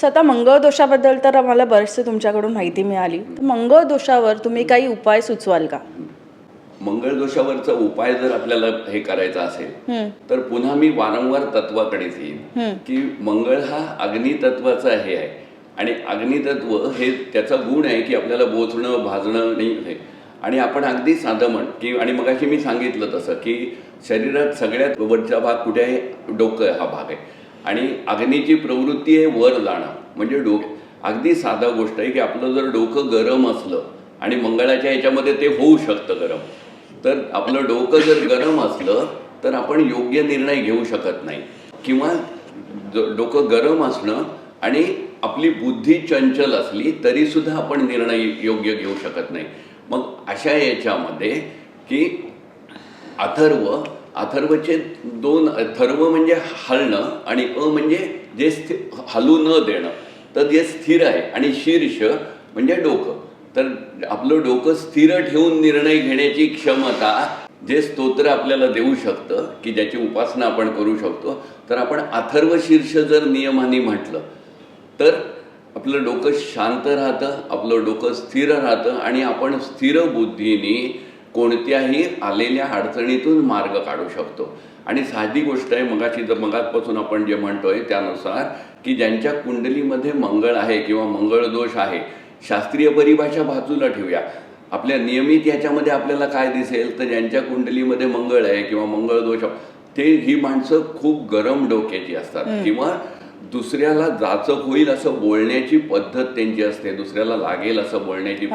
स्वतः मंगळ दोषाबद्दल तर आम्हाला बरेचसे तुमच्याकडून माहिती मिळाली. तर मंगळ दोषावर तुम्ही काही उपाय सुचवाल का? मंगळ दोषावरचा उपाय जर आपल्याला हे करायचा असेल तर पुन्हा मी वारंवार तत्वाकडेच येईन. हम्म, की मंगळ हा अग्नितत्वाचा हे आहे. आणि अग्नितत्व हे त्याचा गुण आहे की आपल्याला बोचणं भाजणं नाही हे. आणि आपण अगदी साधं म्हण की आणि मगाशी मी सांगितलं तसं की शरीरात सगळ्यात वरचा भाग कुठे आहे? डोकं हा भाग आहे. आणि अग्नीची प्रवृत्ती आहे वर जाणं म्हणजे डोक अगदी साधा गोष्ट आहे की आपलं जर डोकं गरम असलं आणि मंगळाच्या ह्याच्यामध्ये ते होऊ शकतं गरम. तर आपलं डोकं जर गरम असलं तर आपण योग्य निर्णय घेऊ शकत नाही. किंवा डोकं गरम असणं आणि आपली बुद्धी चंचल असली तरी सुद्धा आपण निर्णय योग्य घेऊ शकत नाही. मग अशा याच्यामध्ये की अथर्व अथर्वचे दोन थर्व म्हणजे हलणं आणि अ म्हणजे जे स्थि हलू न देणं. तर जे स्थिर आहे आणि शीर्ष म्हणजे डोकं. तर आपलं डोकं स्थिर ठेवून निर्णय घेण्याची क्षमता जे स्तोत्र आपल्याला देऊ शकतं की ज्याची उपासना आपण करू शकतो तर आपण अथर्व शीर्ष जर नियमाने म्हटलं तर आपलं डोकं शांत राहतं आपलं डोकं स्थिर राहतं आणि आपण स्थिर बुद्धीने कोणत्याही आलेल्या अडचणीतून मार्ग काढू शकतो. आणि साधी गोष्ट आहे मगाची जर मगातपासून आपण जे म्हणतोय त्यानुसार की ज्यांच्या कुंडलीमध्ये मंगळ आहे किंवा मंगळ दोष आहे शास्त्रीय परिभाषा बाजूला ठेवूया. आपल्या नियमित याच्यामध्ये आपल्याला काय दिसेल? तर ज्यांच्या कुंडलीमध्ये मंगळ आहे किंवा मंगळ दोष ते ही माणसं खूप गरम डोक्याची असतात. किंवा दुसऱ्याला जाचक होईल असं बोलण्याची पद्धत त्यांची असते दुसऱ्याला लागेल असं बोलण्याची.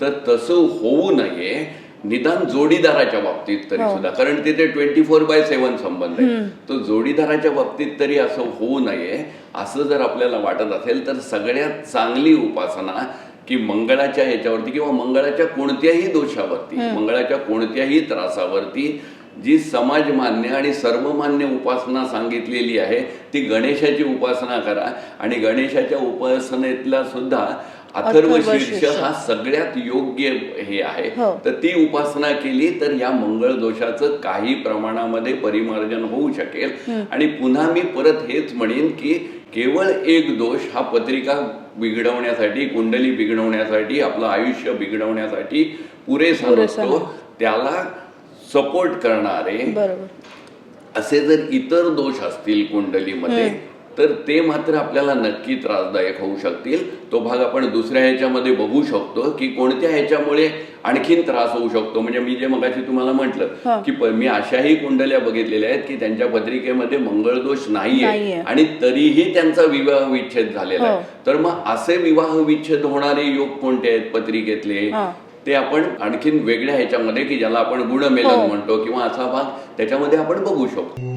तर तसं होऊ नये निदान जोडीदाराच्या बाबतीत तरी हो. सुद्धा. कारण तिथे ट्वेंटी फोर बाय सेव्हन संबंध आहे. तो जोडीदाराच्या बाबतीत तरी असं होऊ नये असं जर आपल्याला वाटत असेल तर सगळ्यात चांगली उपासना की मंगळाच्या ह्याच्यावरती किंवा मंगळाच्या कोणत्याही दोषावरती मंगळाच्या कोणत्याही त्रासावरती जी समाजमान्य आणि सर्वमान्य उपासना सांगितलेली आहे ती गणेशाची उपासना करा. आणि गणेशाच्या उपासनेतला सुद्धा अथर्व शीर्ष. हा सगळ्यात योग्य हे आहे. हो. तर ती उपासना केली तर या मंगळ दोषाचं काही प्रमाणामध्ये परिमार्जन होऊ शकेल. आणि पुन्हा मी परत हेच म्हणेन की केवळ एक दोष हा पत्रिका बिघडवण्यासाठी कुंडली बिघडवण्यासाठी आपलं आयुष्य बिघडवण्यासाठी पुरेसा नसतो. त्याला सपोर्ट करणारे असे जर इतर दोष असतील कुंडलीमध्ये तर ते मात्र आपल्याला नक्की त्रासदायक होऊ शकतील तो भाग आपण दुसऱ्या ह्याच्यामध्ये बघू शकतो की कोणत्या ह्याच्यामुळे आणखीन त्रास होऊ शकतो म्हणजे मी जे मगाशी तुम्हाला हा. म्हटलं की मी अशाही कुंडल्या बघितलेल्या आहेत की त्यांच्या पत्रिकेमध्ये मंगळ दोष नाहीये. आणि तरीही त्यांचा विवाह विच्छेद झालेला हो. आहे तर मग असे विवाह विच्छेद होणारे योग कोणते आहेत पत्रिकेतले हा. ते आपण आणखीन वेगळ्या ह्याच्यामध्ये की ज्याला आपण गुणमेलन हो. म्हणतो किंवा असा भाग त्याच्यामध्ये आपण बघू शकतो